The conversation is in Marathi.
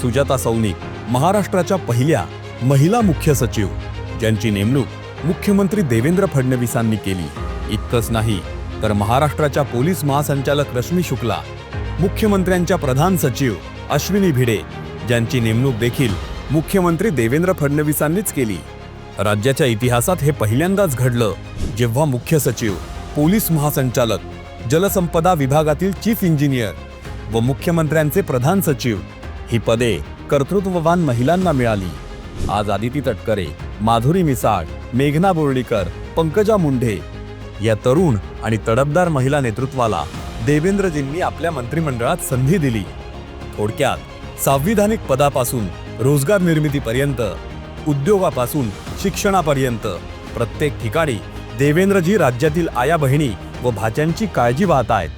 सुजाता सौनिक महाराष्ट्राच्या पहिल्या महिला मुख्य सचिव ज्यांची नेमणूक मुख्यमंत्री देवेंद्र फडणवीसांनी केली. इतकंच नाही तर महाराष्ट्राच्या पोलीस महासंचालक रश्मी शुक्ला मुख्यमंत्र्यांच्या प्रधान सचिव अश्विनी भिडे ज्यांची नेमणूक देखील मुख्यमंत्री देवेंद्र फडणवीसांनीच केली. राज्याच्या इतिहासात हे पहिल्यांदाच घडलं जेव्हा मुख्य सचिव पोलीस महासंचालक जलसंपदा विभागातील चीफ इंजिनियर व मुख्यमंत्र्यांचे प्रधान सचिव ही पदे कर्तृत्ववान महिलांना मिळाली. आज आदिती तटकरे माधुरी मिसाळ मेघना बोर्डीकर पंकजा मुंढे या तरुण आणि तडफदार महिला नेतृत्वाला देवेंद्रजींनी आपल्या मंत्रिमंडळात संधी दिली. थोडक्यात सांविधानिक पदापासून रोजगार निर्मितीपर्यंत उद्योगापासून शिक्षणापर्यंत प्रत्येक ठिकाणी देवेंद्रजी राज्यातील आया बहिणी व भाच्यांची काळजी वाहत आहेत